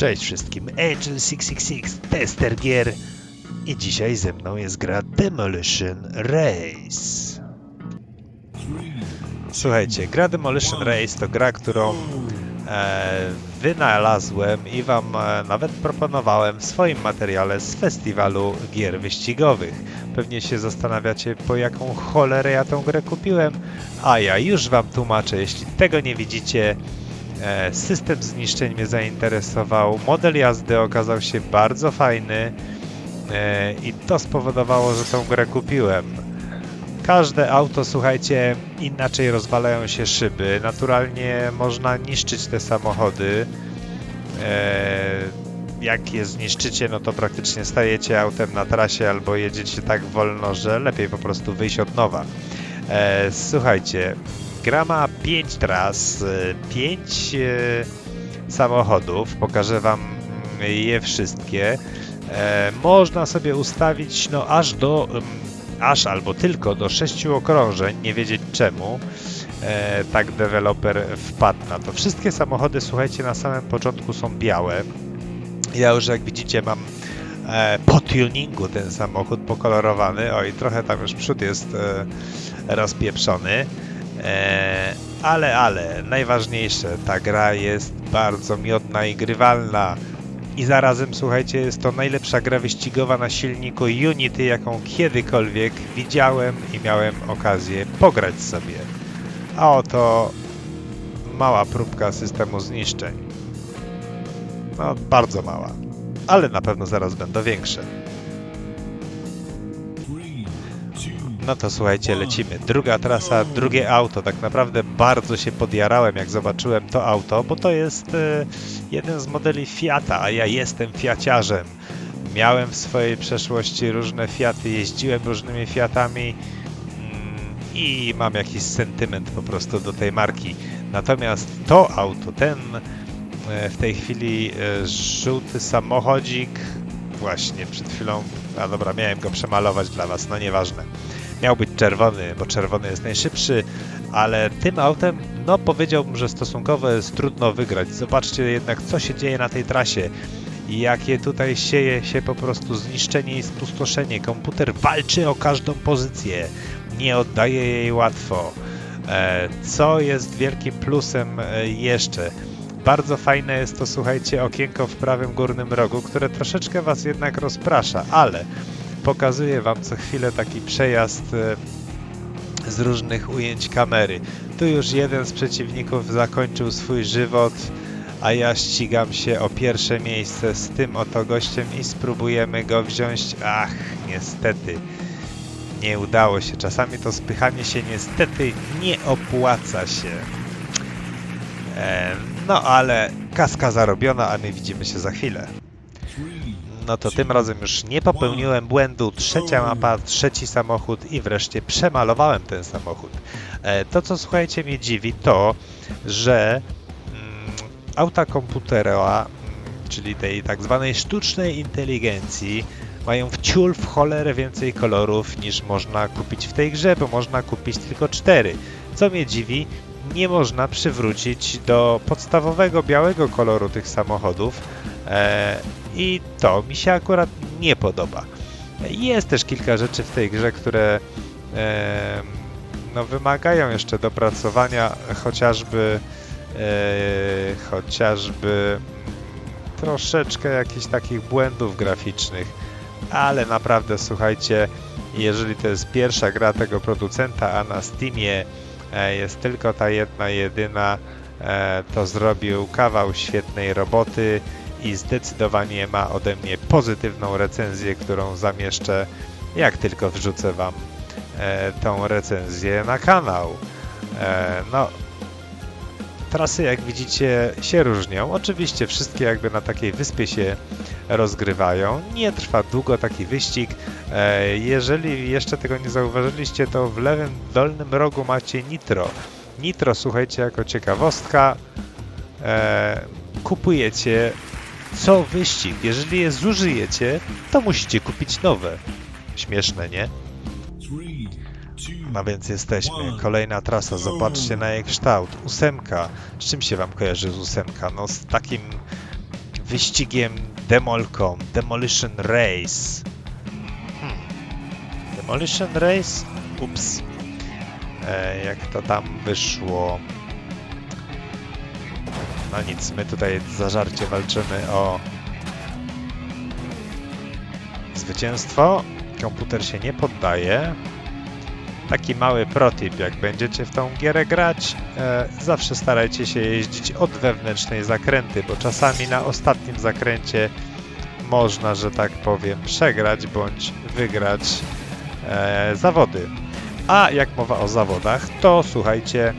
Cześć wszystkim, Angel666, tester gier i dzisiaj ze mną jest gra Demolition Race. Słuchajcie, gra Demolition Race to gra, którą e, wynalazłem i wam e, nawet proponowałem w swoim materiale z festiwalu gier wyścigowych. Pewnie się zastanawiacie, po jaką cholerę ja tą grę kupiłem, a ja już wam tłumaczę, jeśli tego nie widzicie, System zniszczeń mnie zainteresował, model jazdy okazał się bardzo fajny e, i to spowodowało, że tą grę kupiłem. Każde auto, słuchajcie, inaczej rozwalają się szyby. Naturalnie można niszczyć te samochody. E, Jak je zniszczycie, no to praktycznie stajecie autem na trasie albo jedziecie tak wolno, że lepiej po prostu wyjść od nowa. E, Słuchajcie, gra ma 5 tras, 5 samochodów. Pokażę Wam je wszystkie. E, Można sobie ustawić no aż do, aż albo tylko do 6 okrążeń, nie wiedzieć czemu. E, tak deweloper wpadł na to. Wszystkie samochody, słuchajcie, na samym początku są białe. Ja już jak widzicie mam e, po tuningu ten samochód pokolorowany. Oj, trochę tam już przód jest rozpieprzony. E, ale, ale, najważniejsze, ta gra jest bardzo miodna i grywalna. I zarazem, słuchajcie, jest to najlepsza gra wyścigowa na silniku Unity, jaką kiedykolwiek widziałem i miałem okazję pograć sobie. A oto mała próbka systemu zniszczeń. No, bardzo mała. Ale na pewno zaraz będą większe. No to słuchajcie, lecimy. Druga trasa, drugie auto. Tak naprawdę bardzo się podjarałem, jak zobaczyłem to auto, bo to jest e, jeden z modeli Fiata, a ja jestem Fiaciarzem. Miałem w swojej przeszłości różne Fiaty, jeździłem różnymi Fiatami mm, i mam jakiś sentyment po prostu do tej marki. Natomiast to auto, ten e, w tej chwili e, żółty samochodzik, właśnie przed chwilą, a dobra, miałem go przemalować dla was, no nieważne miał być czerwony, bo czerwony jest najszybszy, ale tym autem, no powiedziałbym, że stosunkowo jest trudno wygrać. Zobaczcie jednak, co się dzieje na tej trasie. Jakie tutaj sieje się po prostu zniszczenie i spustoszenie. Komputer walczy o każdą pozycję. Nie oddaje jej łatwo. E, co jest wielkim plusem e, jeszcze? Bardzo fajne jest to, słuchajcie, okienko w prawym górnym rogu, które troszeczkę Was jednak rozprasza, ale pokazuję Wam co chwilę taki przejazd e, z różnych ujęć kamery. Tu już jeden z przeciwników zakończył swój żywot, a ja ścigam się o pierwsze miejsce z tym oto gościem i spróbujemy go wziąć. Ach, niestety. Nie udało się. Czasami to spychanie się niestety nie opłaca się. E, no ale kaska zarobiona, a my widzimy się za chwilę no to tym razem już nie popełniłem błędu. Trzecia mapa, trzeci samochód i wreszcie przemalowałem ten samochód. E, to, co słuchajcie mnie dziwi, to, że mm, auta komputerowa, mm, czyli tej tak zwanej sztucznej inteligencji, mają w ciul w cholerę więcej kolorów niż można kupić w tej grze, bo można kupić tylko cztery. Co mnie dziwi, nie można przywrócić do podstawowego białego koloru tych samochodów. E, i to mi się akurat nie podoba. Jest też kilka rzeczy w tej grze, które e, no, wymagają jeszcze dopracowania, chociażby e, chociażby troszeczkę jakichś takich błędów graficznych, ale naprawdę słuchajcie, jeżeli to jest pierwsza gra tego producenta, a na Steamie jest tylko ta jedna, jedyna, to zrobił kawał świetnej roboty i zdecydowanie ma ode mnie pozytywną recenzję, którą zamieszczę, jak tylko wrzucę Wam e, tą recenzję na kanał. E, no, trasy jak widzicie się różnią. Oczywiście wszystkie jakby na takiej wyspie się rozgrywają. Nie trwa długo taki wyścig. E, jeżeli jeszcze tego nie zauważyliście, to w lewym dolnym rogu macie nitro. Nitro, słuchajcie, jako ciekawostka, e, kupujecie co wyścig. Jeżeli je zużyjecie, to musicie kupić nowe. Śmieszne, nie? No więc jesteśmy. Kolejna trasa. Zobaczcie na jej kształt. Ósemka. Z czym się wam kojarzy z ósemka? No z takim wyścigiem demolką, Demolition Race. Hmm. Demolition Race? Ups. E, jak to tam wyszło? No nic, my tutaj zażarcie walczymy o zwycięstwo. Komputer się nie poddaje. Taki mały protip, jak będziecie w tą gierę grać, e, zawsze starajcie się jeździć od wewnętrznej zakręty, bo czasami na ostatnim zakręcie można, że tak powiem, przegrać bądź wygrać e, zawody. A jak mowa o zawodach, to słuchajcie,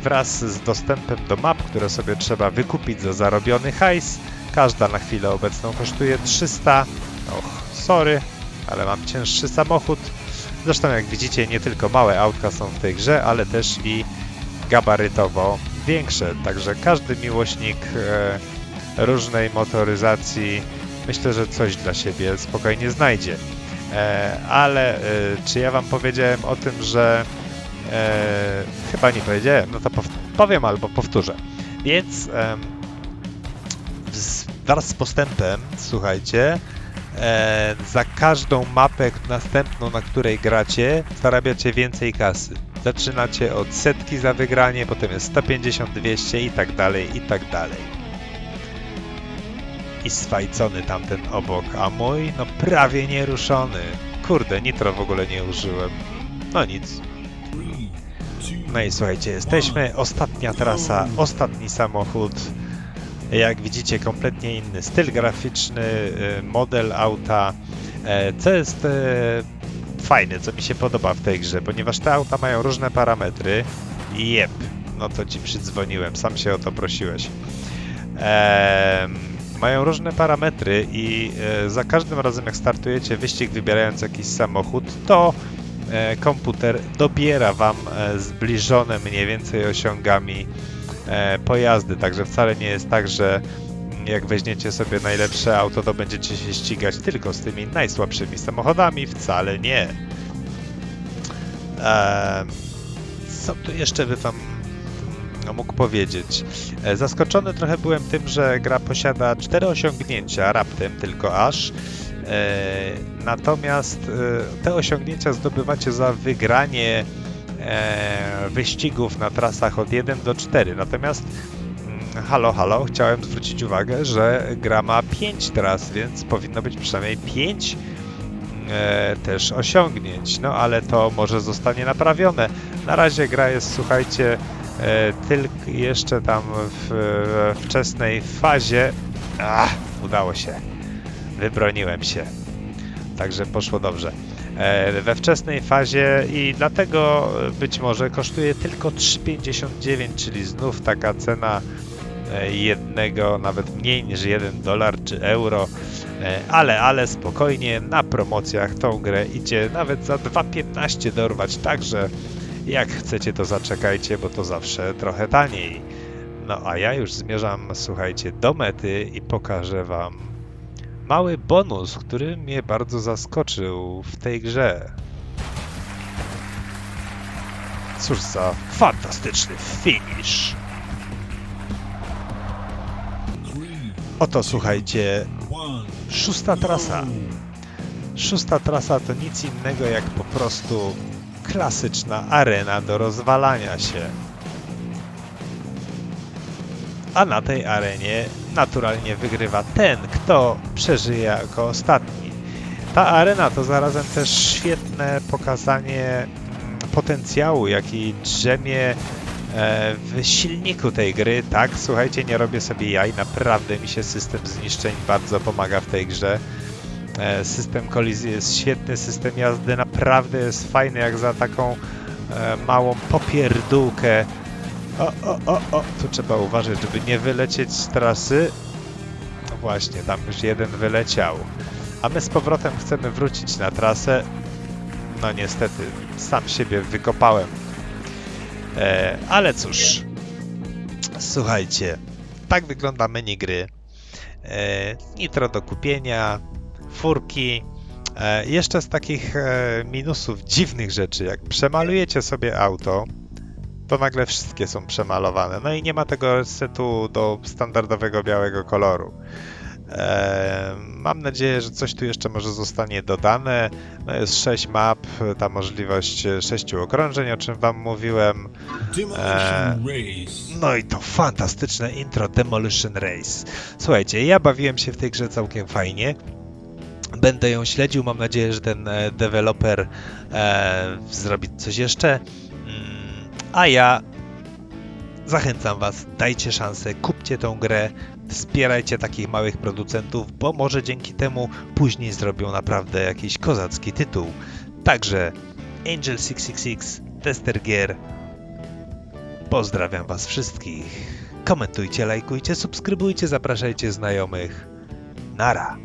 wraz z dostępem do map, które sobie trzeba wykupić za zarobiony hajs, każda na chwilę obecną kosztuje 300. Och, sorry, ale mam cięższy samochód. Zresztą jak widzicie, nie tylko małe autka są w tej grze, ale też i gabarytowo większe. Także każdy miłośnik e, różnej motoryzacji myślę, że coś dla siebie spokojnie znajdzie. E, ale e, czy ja wam powiedziałem o tym, że e, chyba nie powiedziałem, no to pow- powiem albo powtórzę. Więc z- wraz z postępem, słuchajcie, e, za każdą mapę następną, na której gracie, zarabiacie więcej kasy. Zaczynacie od setki za wygranie, potem jest 150, 200 i tak dalej, i tak dalej. I swajcony tamten obok, a mój, no prawie nieruszony. Kurde, nitro w ogóle nie użyłem. No nic. No i słuchajcie, jesteśmy. Ostatnia trasa, ostatni samochód. Jak widzicie, kompletnie inny styl graficzny, y, model auta, e, co jest e, fajne, co mi się podoba w tej grze, ponieważ te auta mają różne parametry. Jep, no to ci przydzwoniłem, sam się o to prosiłeś. Mają różne parametry i e, za każdym razem jak startujecie wyścig wybierając jakiś samochód, to komputer dobiera wam e, zbliżone mniej więcej osiągami e, pojazdy, także wcale nie jest tak, że jak weźmiecie sobie najlepsze auto, to będziecie się ścigać tylko z tymi najsłabszymi samochodami, wcale nie. Co tu jeszcze by wam mm, mógł powiedzieć? E, Zaskoczony trochę byłem tym, że gra posiada cztery osiągnięcia, raptem tylko aż. E, Natomiast e, te osiągnięcia zdobywacie za wygranie e, wyścigów na trasach od 1 do 4. Natomiast mm, halo, halo, chciałem zwrócić uwagę, że gra ma 5 tras, więc powinno być przynajmniej 5 e, też osiągnięć. No ale to może zostanie naprawione. Na razie gra jest, słuchajcie, tylko jeszcze tam w wczesnej fazie. Ach, udało się. Wybroniłem się. Także poszło dobrze. E, we wczesnej fazie i dlatego być może kosztuje tylko 3,59, czyli znów taka cena e, jednego, nawet mniej niż 1 dolar czy euro. E, Ale, ale spokojnie, na promocjach tą grę idzie nawet za 2,15 dorwać, także jak chcecie to zaczekajcie, bo to zawsze trochę taniej. No a ja już zmierzam, słuchajcie, do mety i pokażę wam mały bonus, który mnie bardzo zaskoczył w tej grze. Cóż za fantastyczny finish! Oto słuchajcie, szósta trasa. Szósta trasa to nic innego jak po prostu klasyczna arena do rozwalania się. A na tej arenie naturalnie wygrywa ten, kto przeżyje jako ostatni. Ta arena to zarazem też świetne pokazanie mm, potencjału, jaki drzemie e, w silniku tej gry. Tak, słuchajcie, nie robię sobie jaj, naprawdę mi się system zniszczeń bardzo pomaga w tej grze. E, System kolizji jest świetny, system jazdy naprawdę jest fajny, jak za taką e, małą popierdółkę. O, o, o, o, tu trzeba uważać, żeby nie wylecieć z trasy. No właśnie, tam już jeden wyleciał. A my z powrotem chcemy wrócić na trasę. No niestety, sam siebie wykopałem. E, ale cóż, słuchajcie, tak wygląda menu gry. E, nitro do kupienia, furki. E, jeszcze z takich e, minusów, dziwnych rzeczy, jak przemalujecie sobie auto, to nagle wszystkie są przemalowane. No i nie ma tego setu do standardowego białego koloru. Mam nadzieję, że coś tu jeszcze może zostanie dodane. No jest 6 map, ta możliwość 6 okrążeń, o czym wam mówiłem. No i to fantastyczne intro Demolition Race. Słuchajcie, ja bawiłem się w tej grze całkiem fajnie. Będę ją śledził. Mam nadzieję, że ten e, deweloper e, zrobi coś jeszcze. A ja zachęcam Was, dajcie szansę, kupcie tą grę, wspierajcie takich małych producentów, bo może dzięki temu później zrobią naprawdę jakiś kozacki tytuł. Także Angel666, Tester Gier, Pozdrawiam Was wszystkich. Komentujcie, lajkujcie, subskrybujcie, zapraszajcie znajomych. Nara.